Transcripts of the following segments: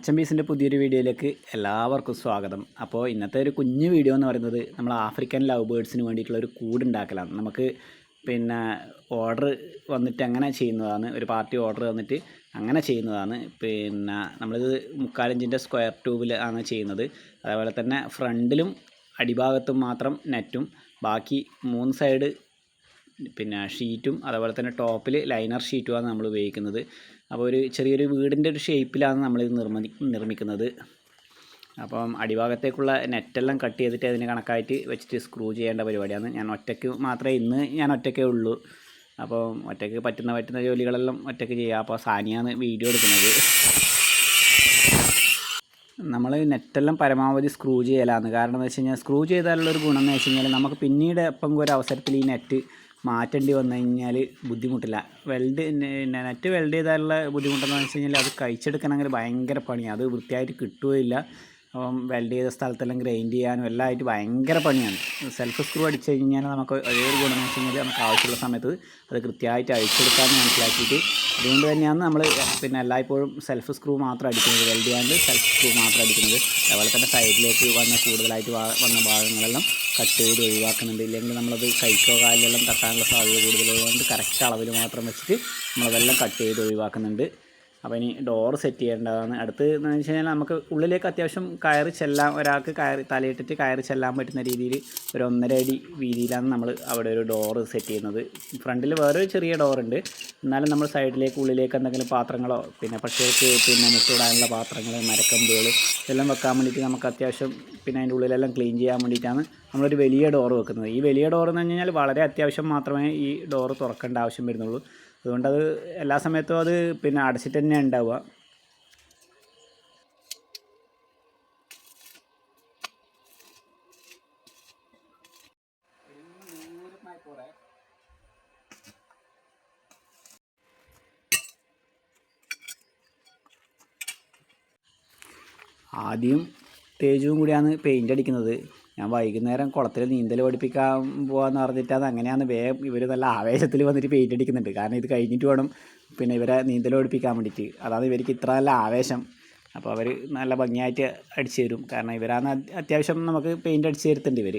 അച്ഛൻ ബീസിന്റെ പുതിയൊരു വീഡിയോയിലേക്ക് എല്ലാവർക്കും സ്വാഗതം. അപ്പോൾ ഇന്നത്തെ ഒരു കുഞ്ഞു വീഡിയോ എന്ന് പറയുന്നത് നമ്മൾ ആഫ്രിക്കൻ ലവ് ബേഡ്സിന് വേണ്ടിയിട്ടുള്ള ഒരു കൂടുണ്ടാക്കലാണ്. നമുക്ക് പിന്നെ ഓർഡർ വന്നിട്ട് അങ്ങനെ ചെയ്യുന്നതാണ്. ഒരു പാർട്ടി ഓർഡർ വന്നിട്ട് അങ്ങനെ ചെയ്യുന്നതാണ്. പിന്നെ നമ്മളിത് മുക്കാലഞ്ചിന്റെ സ്ക്വയർ ട്യൂബിൽ ആണ് ചെയ്യുന്നത്. അതേപോലെ തന്നെ ഫ്രണ്ടിലും അടിഭാഗത്തും മാത്രം നെറ്റും ബാക്കി മൂന്ന് സൈഡ് പിന്നെ ഷീറ്റും അതുപോലെ തന്നെ ടോപ്പിൽ ലൈനർ ഷീറ്റുമാണ് നമ്മൾ ഉപയോഗിക്കുന്നത്. അപ്പോൾ ഒരു ചെറിയൊരു വീടിന്റെ ഒരു ഷേപ്പിലാണ് നമ്മളിത് നിർമ്മി നിർമ്മിക്കുന്നത്. അപ്പം അടിഭാഗത്തേക്കുള്ള നെറ്റെല്ലാം കട്ട് ചെയ്തിട്ട് അതിന് കണക്കായിട്ട് വെച്ചിട്ട് സ്ക്രൂ ചെയ്യേണ്ട പരിപാടിയാണ്. ഞാൻ ഒറ്റയ്ക്ക് മാത്രമേ ഇന്ന് ഞാൻ ഒറ്റയ്ക്കേ ഉള്ളൂ. അപ്പം ഒറ്റയ്ക്ക് പറ്റുന്ന പറ്റുന്ന ജോലികളെല്ലാം ഒറ്റയ്ക്ക് ചെയ്യുക അപ്പോൾ സാനിയാണ് വീഡിയോ എടുക്കുന്നത്. നമ്മൾ നെറ്റെല്ലാം പരമാവധി സ്ക്രൂ ചെയ്യലാണ്. കാരണം എന്ന് വെച്ച് കഴിഞ്ഞാൽ സ്ക്രൂ ചെയ്താലുള്ള ഒരു ഗുണം എന്ന് വെച്ച് കഴിഞ്ഞാൽ നമുക്ക് പിന്നീട് എപ്പം ഒരു അവസരത്തിൽ ഈ നെറ്റ് മാറ്റേണ്ടി വന്നു കഴിഞ്ഞാൽ ബുദ്ധിമുട്ടില്ല. വെൽഡ് നെറ്റ് വെൽഡ് ചെയ്താലുള്ള ബുദ്ധിമുട്ടെന്ന് വെച്ച് കഴിഞ്ഞാൽ അത് കഴിച്ചെടുക്കണമെങ്കിൽ ഭയങ്കര പണിയാണ് അത് വൃത്തിയായിട്ട് കിട്ടുകയില്ല. അപ്പം വെൽഡ് ചെയ്ത സ്ഥലത്തെല്ലാം ഗ്രൈൻഡ് ചെയ്യാനും എല്ലാം ആയിട്ട് ഭയങ്കര പണിയാണ്. സെൽഫ് സ്ക്രൂ അടിച്ച് കഴിഞ്ഞാൽ നമുക്ക് ഒരേ ഒരു എന്ന് വെച്ച് കഴിഞ്ഞാൽ നമുക്ക് ആവശ്യമുള്ള സമയത്ത് അത് കൃത്യമായിട്ട് അഴിച്ചെടുക്കാമെന്ന് മനസ്സിലാക്കിയിട്ട് അതുകൊണ്ട് തന്നെയാണ് നമ്മൾ പിന്നെ എല്ലായ്പ്പോഴും സെൽഫ് സ്ക്രൂ മാത്രം അടിക്കുന്നത്. വെൽഡ് ചെയ്യാണ്ട് സെൽഫ് സ്ക്രൂ മാത്രം അടിക്കുന്നത്. അതുപോലെ തന്നെ സൈഡിലേക്ക് വന്ന കൂടുതലായിട്ട് വന്ന ഭാഗങ്ങളെല്ലാം കട്ട് ചെയ്ത് ഒഴിവാക്കുന്നുണ്ട്. ഇല്ലെങ്കിൽ നമ്മളത് കൈക്കോ കാലിലെല്ലാം തട്ടാനുള്ള സാധ്യത കൂടുതലുള്ളതുകൊണ്ട് കറക്റ്റ് അളവിൽ മാത്രം വെച്ചിട്ട് നമ്മളതെല്ലാം കട്ട് ചെയ്ത് ഒഴിവാക്കുന്നുണ്ട്. അപ്പോൾ ഇനി ഡോർ സെറ്റ് ചെയ്യേണ്ടതാണ്. അടുത്ത് എന്ന് വെച്ച് കഴിഞ്ഞാൽ നമുക്ക് ഉള്ളിലേക്ക് അത്യാവശ്യം കയറി ചെല്ലാൻ ഒരാൾക്ക് കയറി തലയിട്ടിട്ട് കയറി ചെല്ലാൻ പറ്റുന്ന രീതിയിൽ ഒരു ഒന്നര അടി വീതിയിലാണ് നമ്മൾ അവിടെ ഒരു ഡോറ് സെറ്റ് ചെയ്യുന്നത്. ഫ്രണ്ടിൽ വേറൊരു ചെറിയ ഡോറുണ്ട് എന്നാലും നമ്മൾ സൈഡിലേക്ക് ഉള്ളിലേക്ക് എന്തെങ്കിലും പാത്രങ്ങളോ പിന്നെ പക്ഷികൾക്ക് പിന്നെ മുട്ടിടാനുള്ള പാത്രങ്ങൾ മരക്കമ്പുകൾ ഇതെല്ലാം വെക്കാൻ വേണ്ടിയിട്ട് നമുക്ക് അത്യാവശ്യം പിന്നെ അതിന്റെ ഉള്ളിലെല്ലാം ക്ലീൻ ചെയ്യാൻ വേണ്ടിയിട്ടാണ് നമ്മളൊരു വലിയ ഡോറ് വെക്കുന്നത്. ഈ വലിയ ഡോർ എന്ന് പറഞ്ഞു കഴിഞ്ഞാൽ വളരെ അത്യാവശ്യം മാത്രമേ ഈ ഡോറ് തുറക്കേണ്ട ആവശ്യം വരുന്നുള്ളൂ. അതുകൊണ്ടത് എല്ലാ സമയത്തും അത് പിന്നെ അടച്ചിട്ട് തന്നെ ഉണ്ടാവുക. ആദ്യം തേജുവും കൂടിയാണ് പെയിന്റ് അടിക്കുന്നത്. ഞാൻ വൈകുന്നേരം കുളത്തിൽ നീന്തൽ പഠിപ്പിക്കാൻ പോകാമെന്ന് പറഞ്ഞിട്ട് അത് അങ്ങനെയാണ് വേഗം ഇവർ നല്ല ആവേശത്തിൽ വന്നിട്ട് പെയിന്റ് അടിക്കുന്നുണ്ട്. കാരണം ഇത് കഴിഞ്ഞിട്ട് വേണം പിന്നെ ഇവരെ നീന്തൽ പഠിപ്പിക്കാൻ വേണ്ടിയിട്ട് അതാണ് ഇവർക്ക് ഇത്ര നല്ല ആവേശം. അപ്പോൾ അവർ നല്ല ഭംഗിയായിട്ട് അടിച്ചു തരും. കാരണം ഇവരാണ് അത്യാവശ്യം നമുക്ക് പെയിന്റ് അടിച്ച് തരുത്തുണ്ട് ഇവർ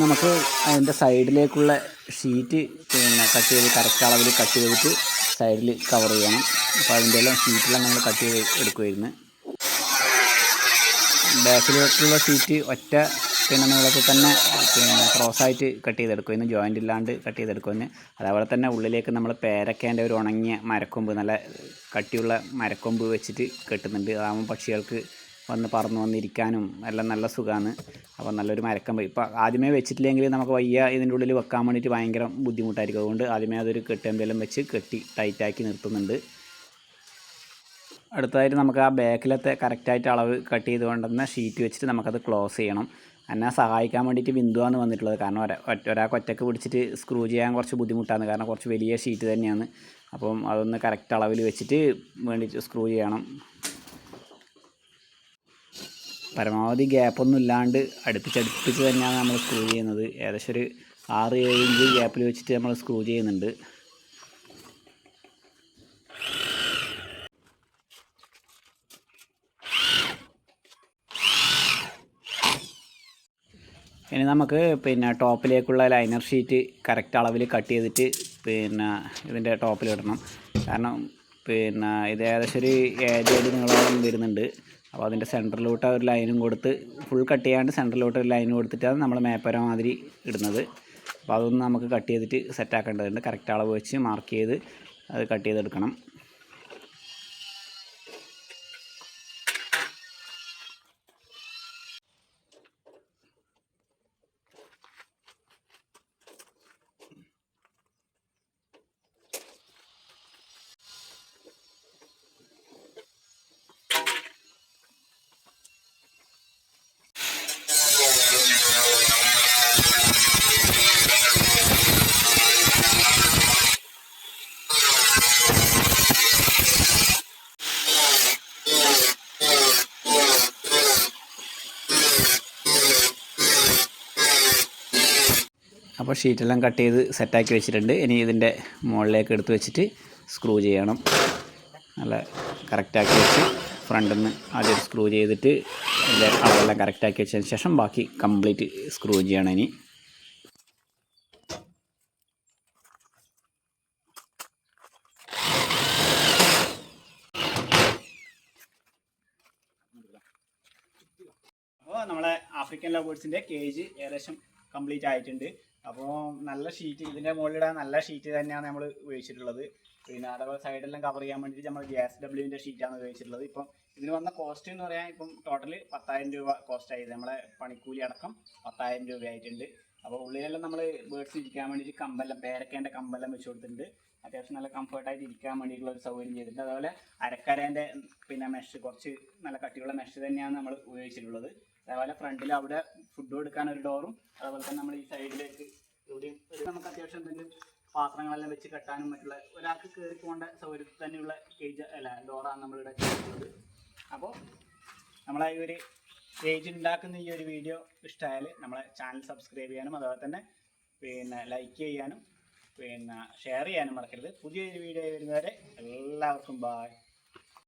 നമുക്ക് അതിന്റെ സൈഡിലേക്കുള്ള ഷീറ്റ് പിന്നെ കട്ട് ചെയ്ത് കറക്റ്റ് അളവിൽ കട്ട് ചെയ്തിട്ട് സൈഡിൽ കവർ ചെയ്യണം. അപ്പോൾ അതിന്റെ എല്ലാം ഷീറ്റിലാണ് നമ്മൾ കട്ട് ചെയ്ത് എടുക്കുമായിരുന്നു ബാക്കിലോട്ടുള്ള സീറ്റ് ഒറ്റ പിന്നെ തന്നെ പിന്നെ ക്രോസായിട്ട് കട്ട് ചെയ്തെടുക്കുമെന്ന് ജോയിന്റ് ഇല്ലാണ്ട് കട്ട് ചെയ്തെടുക്കുമെന്ന് അതേപോലെ തന്നെ ഉള്ളിലേക്ക് നമ്മൾ പേരക്കേന്റെ ഒരു ഉണങ്ങിയ മരക്കൊമ്പ് നല്ല കട്ടിയുള്ള മരക്കൊമ്പ് വെച്ചിട്ട് കെട്ടുന്നുണ്ട്. അതാകുമ്പോൾ പക്ഷികൾക്ക് വന്ന് പറന്ന് വന്നിരിക്കാനും എല്ലാം നല്ല സുഖമാണ് അപ്പോൾ നല്ലൊരു മരക്കമ്പ്. ഇപ്പോൾ ആദ്യമേ വെച്ചിട്ടില്ലെങ്കിൽ നമുക്ക് വയ്യ ഇതിന്റെ ഉള്ളിൽ വെക്കാൻ വേണ്ടിയിട്ട് ഭയങ്കര ബുദ്ധിമുട്ടായിരിക്കും. അതുകൊണ്ട് ആദ്യമേ അതൊരു കെട്ടുമ്പെല്ലാം വെച്ച് കെട്ടി ടൈറ്റാക്കി നിർത്തുന്നുണ്ട്. അടുത്തതായിട്ട് നമുക്ക് ആ ബാക്കിലത്തെ കറക്റ്റായിട്ട് അളവ് കട്ട് ചെയ്ത് കൊണ്ടുവന്ന ഷീറ്റ് വെച്ചിട്ട് നമുക്കത് ക്ലോസ് ചെയ്യണം. എന്നെ സഹായിക്കാൻ വേണ്ടിയിട്ട് ബിന്ദുവാണ് വന്നിട്ടുള്ളത്. കാരണം ഒരാൾക്ക് ഒറ്റയ്ക്ക് പിടിച്ചിട്ട് സ്ക്രൂ ചെയ്യാൻ കുറച്ച് ബുദ്ധിമുട്ടാണ്. കാരണം കുറച്ച് വലിയ ഷീറ്റ് തന്നെയാണ്. അപ്പം അതൊന്ന് കറക്റ്റ് അളവിൽ വെച്ചിട്ട് വേണ്ടി സ്ക്രൂ ചെയ്യണം. പരമാവധി ഗ്യാപ്പൊന്നും ഇല്ലാണ്ട് അടുപ്പിച്ചടുപ്പിച്ച് തന്നെയാണ് നമ്മൾ സ്ക്രൂ ചെയ്യുന്നത്. ഏകദേശം ഒരു ആറ് ഏഴ് ഇഞ്ച് ഗ്യാപ്പിൽ വെച്ചിട്ട് നമ്മൾ സ്ക്രൂ ചെയ്യുന്നുണ്ട്. ഇനി നമുക്ക് പിന്നെ ടോപ്പിലേക്കുള്ള ലൈനർ ഷീറ്റ് കറക്റ്റ് അളവിൽ കട്ട് ചെയ്തിട്ട് പിന്നെ ഇതിന്റെ ടോപ്പിൽ ഇടണം. കാരണം പിന്നെ ഇത് ഏകദേശം ഒരു ഏഴ് അടി വരുന്നുണ്ട്. അപ്പോൾ അതിന്റെ സെന്ററിലോട്ട് ഒരു ലൈനും കൊടുത്ത് ഫുൾ കട്ട് ചെയ്യാണ്ട് സെന്ററിലോട്ട് ഒരു ലൈനും കൊടുത്തിട്ടാണ് നമ്മൾ മേപ്പര മാതിരി ഇടുന്നത്. അപ്പോൾ അതൊന്ന് നമുക്ക് കട്ട് ചെയ്തിട്ട് സെറ്റാക്കേണ്ടതുണ്ട് കറക്റ്റ് അളവ് വെച്ച് മാർക്ക് ചെയ്ത് അത് കട്ട് ചെയ്തെടുക്കണം. അപ്പോൾ ഷീറ്റെല്ലാം കട്ട് ചെയ്ത് സെറ്റാക്കി വെച്ചിട്ടുണ്ട്. ഇനി ഇതിന്റെ മുകളിലേക്ക് എടുത്ത് വെച്ചിട്ട് സ്ക്രൂ ചെയ്യണം. നല്ല കറക്റ്റാക്കി വെച്ച് ഫ്രണ്ടിൽ നിന്ന് ആദ്യം സ്ക്രൂ ചെയ്തിട്ട് അതിന്റെ അളവെല്ലാം കറക്റ്റാക്കി വെച്ചതിന് ശേഷം ബാക്കി കംപ്ലീറ്റ് സ്ക്രൂ ചെയ്യണം ഇനി. അപ്പോൾ നമ്മളെ ആഫ്രിക്കൻ ലവേഴ്സിന്റെ കേജ് ഏകദേശം കംപ്ലീറ്റ് ആയിട്ടുണ്ട്. അപ്പോൾ നല്ല ഷീറ്റ് ഇതിന്റെ മുകളിലിടാൻ നല്ല ഷീറ്റ് തന്നെയാണ് നമ്മൾ ഉപയോഗിച്ചിട്ടുള്ളത്. പിന്നെ അതേപോലെ സൈഡെല്ലാം കവർ ചെയ്യാൻ വേണ്ടിയിട്ട് നമ്മൾ ഗ്യാസ് ഡബ്ല്യൂവിന്റെ ഷീറ്റാണ് ഉപയോഗിച്ചിട്ടുള്ളത്. ഇപ്പം ഇതിന് വന്ന കോസ്റ്റ് എന്ന് പറയാൻ ഇപ്പം ടോട്ടൽ പത്തായിരം രൂപ കോസ്റ്റ് ആയത് നമ്മളെ പണിക്കൂലി അടക്കം പത്തായിരം രൂപ ആയിട്ടുണ്ട്. അപ്പോൾ ഉള്ളിലെല്ലാം നമ്മൾ ബേഡ്സ് ഇരിക്കാൻ വേണ്ടിയിട്ട് കമ്പെല്ലാം പേരക്കേന്റെ കമ്പെല്ലാം വെച്ച് കൊടുത്തിട്ടുണ്ട്. അത്യാവശ്യം നല്ല കംഫർട്ടായിട്ട് ഇരിക്കാൻ വേണ്ടിയിട്ടുള്ള ഒരു സൗകര്യം ചെയ്തിട്ടുണ്ട്. അതുപോലെ അരക്കരേന്റെ പിന്നെ മെഷ് കുറച്ച് നല്ല കട്ടിയുള്ള മെഷ് തന്നെയാണ് നമ്മൾ ഉപയോഗിച്ചിട്ടുള്ളത്. അതേപോലെ ഫ്രണ്ടിൽ അവിടെ ഫുഡ് കൊടുക്കാൻ ഒരു ഡോറും അതുപോലെ തന്നെ നമ്മൾ ഈ സൈഡിലേക്ക് ഇവിടെയും നമുക്ക് അത്യാവശ്യം എന്തെങ്കിലും പാത്രങ്ങളെല്ലാം വെച്ച് കെട്ടാനും മറ്റുള്ള ഒരാൾക്ക് കയറി പോകേണ്ട സൗകര്യത്തിൽ തന്നെയുള്ള കേജ് അല്ല ഡോറാണ് നമ്മളിവിടെ ചെയ്തിട്ടുള്ളത് അപ്പോൾ നമ്മളെ ഈ ഒരു കേജ് ഉണ്ടാക്കുന്ന ഈ ഒരു വീഡിയോ ഇഷ്ടമായാൽ നമ്മളെ ചാനൽ സബ്സ്ക്രൈബ് ചെയ്യാനും അതുപോലെ തന്നെ പിന്നെ ലൈക്ക് ചെയ്യാനും പിന്നെ ഷെയർ ചെയ്യാനും മറക്കരുത്. പുതിയൊരു വീഡിയോ വരുന്നവരെ എല്ലാവർക്കും ബായ്